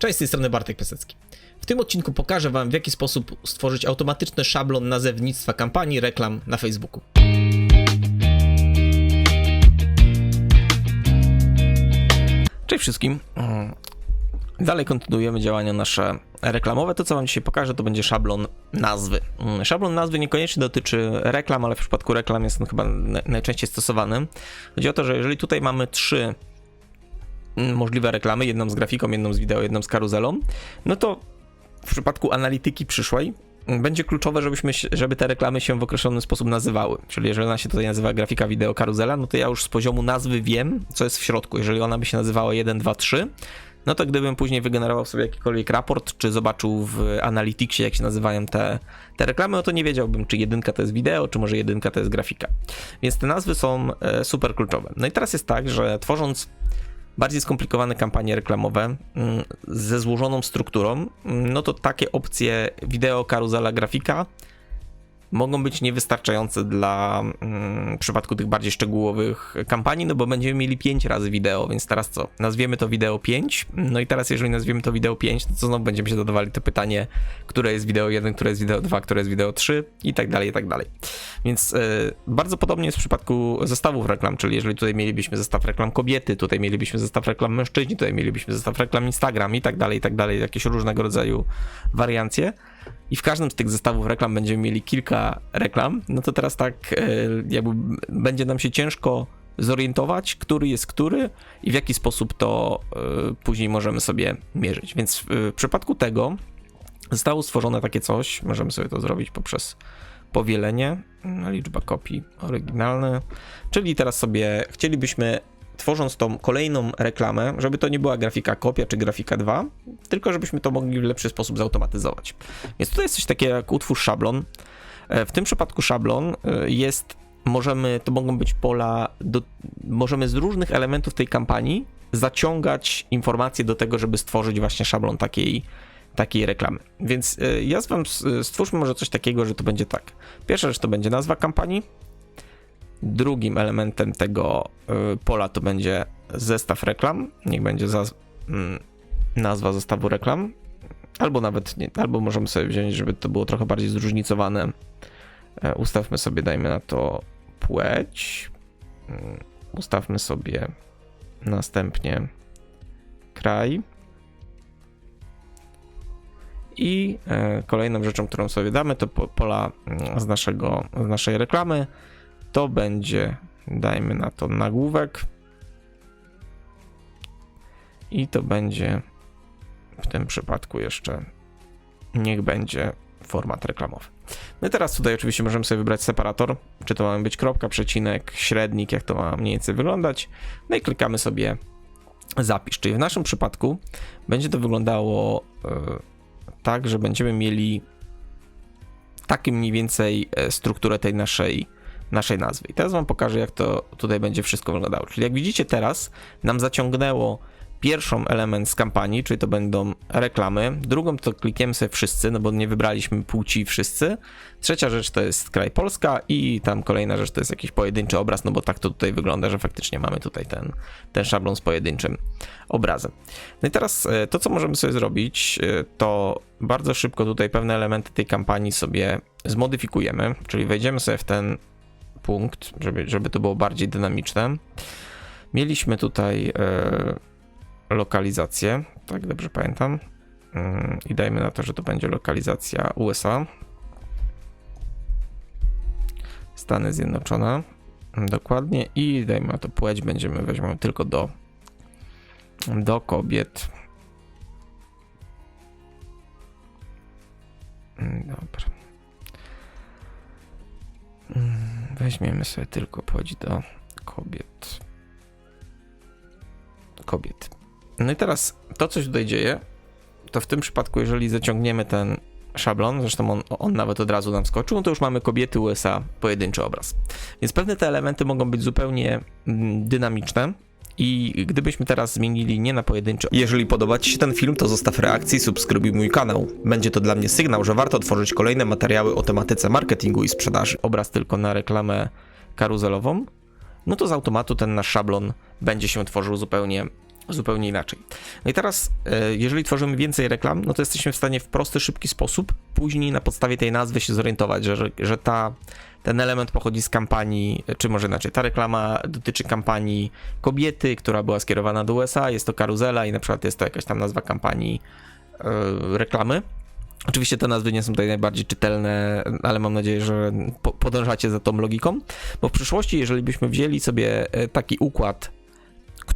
Cześć, z tej strony Bartek Piasecki. W tym odcinku pokażę Wam, w jaki sposób stworzyć automatyczny szablon nazewnictwa kampanii reklam na Facebooku. Cześć wszystkim. Mm, Dalej kontynuujemy działania nasze reklamowe. To, co Wam dzisiaj pokażę, to będzie szablon nazwy. Mm, Szablon nazwy niekoniecznie dotyczy reklam, ale w przypadku reklam jest on chyba na- najczęściej stosowany. Chodzi o to, że jeżeli tutaj mamy trzy możliwe reklamy, jedną z grafiką, jedną z wideo, jedną z karuzelą, no to w przypadku analityki przyszłej mm, będzie kluczowe, żebyśmy, żeby te reklamy się w określony sposób nazywały. Czyli jeżeli ona się tutaj nazywa grafika, wideo, karuzela, no to ja już z poziomu nazwy wiem, co jest w środku. Jeżeli ona by się nazywała 1, 2, 3, no to gdybym później wygenerował sobie jakikolwiek raport, czy zobaczył w Analyticsie, jak się nazywają te, te reklamy, no to nie wiedziałbym, czy jedynka to jest wideo, czy może jedynka to jest grafika. Więc te nazwy są e, super kluczowe. No i teraz jest tak, że tworząc bardziej skomplikowane kampanie reklamowe mm, ze złożoną strukturą, mm, no to takie opcje wideo, karuzela, grafika mogą być niewystarczające dla mm, w przypadku tych bardziej szczegółowych kampanii, no bo będziemy mieli 5 razy wideo, więc teraz co? Nazwiemy to wideo 5, no i teraz jeżeli nazwiemy to wideo 5, to znowu będziemy się zadawali to pytanie, które jest wideo 1, które jest wideo 2, które jest wideo 3 i tak dalej, i tak dalej. Więc e, bardzo podobnie jest w przypadku zestawów reklam, czyli jeżeli tutaj mielibyśmy zestaw reklam kobiety, tutaj mielibyśmy zestaw reklam mężczyźni, tutaj mielibyśmy zestaw reklam Instagram i tak dalej, i tak dalej, jakieś różnego rodzaju wariancje. I w każdym z tych zestawów reklam będziemy mieli kilka reklam, no to teraz tak e, jakby będzie nam się ciężko zorientować, który jest który i w jaki sposób to e, później możemy sobie mierzyć. Więc w, w przypadku tego zostało stworzone takie coś, możemy sobie to zrobić poprzez powielenie, no, liczba kopii oryginalne, czyli teraz sobie chcielibyśmy tworząc tą kolejną reklamę, żeby to nie była grafika kopia czy grafika 2, tylko żebyśmy to mogli w lepszy sposób zautomatyzować. Więc tutaj jest coś takiego jak utwórz szablon. E, W tym przypadku szablon e, jest, możemy, to mogą być pola, do, możemy z różnych elementów tej kampanii zaciągać informacje do tego, żeby stworzyć właśnie szablon takiej, takiej reklamy. Więc e, ja z wam stwórzmy może coś takiego, że to będzie tak. Pierwsza rzecz to będzie nazwa kampanii, Drugim elementem tego y, pola to będzie zestaw reklam. Niech będzie mm, nazwa zestawu reklam. Albo nawet nie, albo możemy sobie wziąć, żeby to było trochę bardziej zróżnicowane. E, Ustawmy sobie, dajmy na to płeć. Mm, Ustawmy sobie następnie kraj. I e, kolejną rzeczą, którą sobie damy, to po, pola mm, z, naszego, z naszej reklamy to będzie, dajmy na to nagłówek. I to będzie w tym przypadku jeszcze, niech będzie format reklamowy. No teraz tutaj oczywiście możemy sobie wybrać separator, czy to ma być kropka, przecinek, średnik, jak to ma mniej więcej wyglądać. No i klikamy sobie zapisz, czyli w naszym przypadku będzie to wyglądało e, tak, że będziemy mieli takim mniej więcej e, strukturę tej naszej naszej nazwy. I teraz wam pokażę, jak to tutaj będzie wszystko wyglądało. Czyli jak widzicie teraz, nam zaciągnęło pierwszą element z kampanii, czyli to będą reklamy. Drugą to klikniemy sobie wszyscy, no bo nie wybraliśmy płci wszyscy. Trzecia rzecz to jest kraj Polska i tam kolejna rzecz to jest jakiś pojedynczy obraz, no bo tak to tutaj wygląda, że faktycznie mamy tutaj ten, ten szablon z pojedynczym obrazem. No i teraz e, to, co możemy sobie zrobić, e, to bardzo szybko tutaj pewne elementy tej kampanii sobie zmodyfikujemy, czyli wejdziemy sobie w ten punkt, żeby, żeby to było bardziej dynamiczne. Mieliśmy tutaj e, lokalizację, tak dobrze pamiętam. Mm, I dajmy na to, że to będzie lokalizacja USA. Stany Zjednoczone. Dokładnie. I dajmy na to płeć, będziemy weźmiemy tylko do, do kobiet. Mm, Dobra. Mm, Weźmiemy sobie tylko płeć do kobiet. Kobiet. No i teraz to, co się tutaj dzieje, to w tym przypadku, jeżeli zaciągniemy ten szablon, zresztą on, on nawet od razu nam skoczył, no to już mamy kobiety USA, pojedynczy obraz. Więc pewne te elementy mogą być zupełnie mm, dynamiczne. I gdybyśmy teraz zmienili nie na pojedynczy. Jeżeli podoba Ci się ten film, to zostaw reakcję i subskrybuj mój kanał. Będzie to dla mnie sygnał, że warto tworzyć kolejne materiały o tematyce marketingu i sprzedaży. Obraz tylko na reklamę karuzelową, no to z automatu ten nasz szablon będzie się tworzył zupełnie zupełnie inaczej. No i teraz, e, jeżeli tworzymy więcej reklam, no to jesteśmy w stanie w prosty, szybki sposób później na podstawie tej nazwy się zorientować, że, że ta, ten element pochodzi z kampanii, czy może inaczej, ta reklama dotyczy kampanii kobiety, która była skierowana do USA, jest to karuzela i na przykład jest to jakaś tam nazwa kampanii e, reklamy. Oczywiście te nazwy nie są tutaj najbardziej czytelne, ale mam nadzieję, że po, podążacie za tą logiką, bo w przyszłości, jeżeli byśmy wzięli sobie e, taki układ,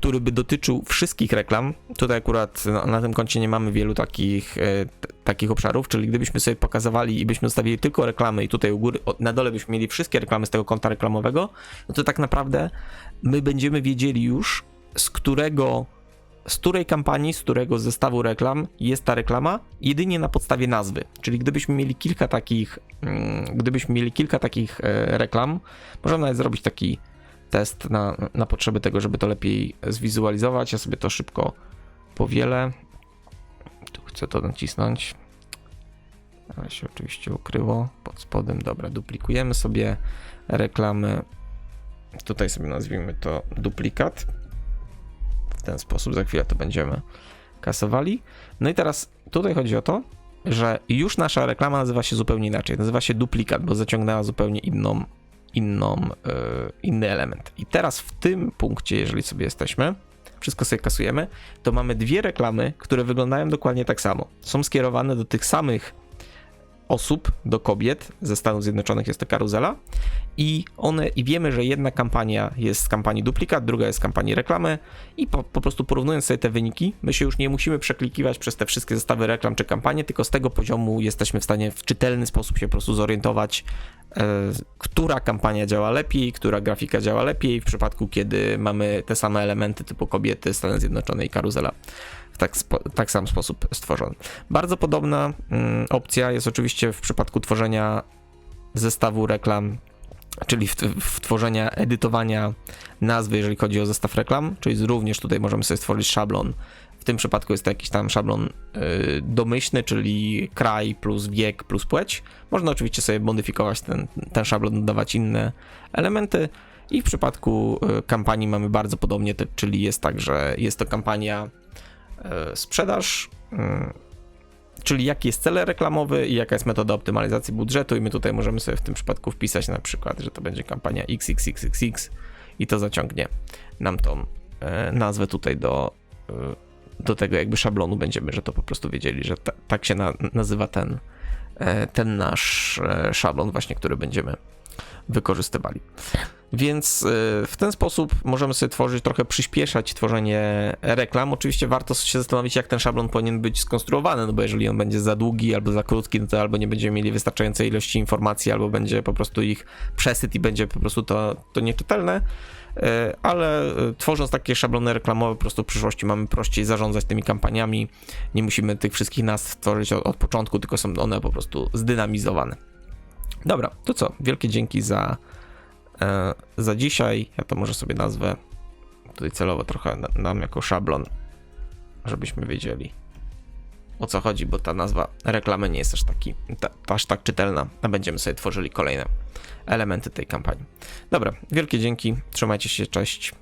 który by dotyczył wszystkich reklam, tutaj akurat na, na tym koncie nie mamy wielu takich, e, takich obszarów, czyli gdybyśmy sobie pokazywali i byśmy ustawili tylko reklamy i tutaj u góry, na dole byśmy mieli wszystkie reklamy z tego konta reklamowego, no to tak naprawdę my będziemy wiedzieli już, z którego z której kampanii, z którego zestawu reklam jest ta reklama, jedynie na podstawie nazwy. Czyli gdybyśmy mieli kilka takich, mm, gdybyśmy mieli kilka takich e, reklam, możemy nawet zrobić taki test na, na potrzeby tego, żeby to lepiej zwizualizować. Ja sobie to szybko powielę. Tu chcę to nacisnąć. Ale się oczywiście ukryło pod spodem. Dobra, duplikujemy sobie reklamy. Tutaj sobie nazwijmy to duplikat w ten sposób. Za chwilę to będziemy kasowali. No i teraz tutaj chodzi o to, że już nasza reklama nazywa się zupełnie inaczej. Nazywa się duplikat, bo zaciągnęła zupełnie inną, inną, yy, inny element. I teraz w tym punkcie, jeżeli sobie jesteśmy, wszystko sobie kasujemy, to mamy dwie reklamy, które wyglądają dokładnie tak samo. Są skierowane do tych samych osób, do kobiet ze Stanów Zjednoczonych jest to karuzela i one i wiemy, że jedna kampania jest z kampanii duplikat, druga jest z kampanii reklamy i po, po prostu porównując sobie te wyniki, my się już nie musimy przeklikiwać przez te wszystkie zestawy reklam czy kampanie, tylko z tego poziomu jesteśmy w stanie w czytelny sposób się po prostu zorientować, e, która kampania działa lepiej, która grafika działa lepiej w przypadku, kiedy mamy te same elementy typu kobiety, Stany Zjednoczone i karuzela w tak, tak sam sposób stworzony. Bardzo podobna mm, opcja jest oczywiście w przypadku tworzenia zestawu reklam, czyli w, w tworzenia, edytowania nazwy, jeżeli chodzi o zestaw reklam, czyli również tutaj możemy sobie stworzyć szablon. W tym przypadku jest to jakiś tam szablon y, domyślny, czyli kraj plus wiek plus płeć. Można oczywiście sobie modyfikować ten, ten szablon, dodawać inne elementy. I w przypadku y, kampanii mamy bardzo podobnie, czyli jest tak, że jest to kampania y, sprzedaż, czyli jaki jest cel reklamowy i jaka jest metoda optymalizacji budżetu i my tutaj możemy sobie w tym przypadku wpisać na przykład, że to będzie kampania XXXXX i to zaciągnie nam tą nazwę tutaj do, do tego jakby szablonu będziemy, że to po prostu wiedzieli, że ta, tak się na, nazywa ten, e, ten nasz szablon właśnie, który będziemy wykorzystywali. Więc y, w ten sposób możemy sobie tworzyć, trochę przyspieszać tworzenie reklam. Oczywiście warto się zastanowić, jak ten szablon powinien być skonstruowany, no bo jeżeli on będzie za długi albo za krótki, no to albo nie będziemy mieli wystarczającej ilości informacji, albo będzie po prostu ich przesyt i będzie po prostu to, to nieczytelne. Y, ale y, tworząc takie szablony reklamowe, po prostu w przyszłości mamy prościej zarządzać tymi kampaniami. Nie musimy tych wszystkich nazw tworzyć od, od początku, tylko są one po prostu zdynamizowane. Dobra, to co? Wielkie dzięki za, e, za dzisiaj. Ja to może sobie nazwę tutaj celowo trochę dam jako szablon, żebyśmy wiedzieli o co chodzi, bo ta nazwa reklamy nie jest aż, taki, ta, aż tak czytelna, a będziemy sobie tworzyli kolejne elementy tej kampanii. Dobra, wielkie dzięki, trzymajcie się, cześć.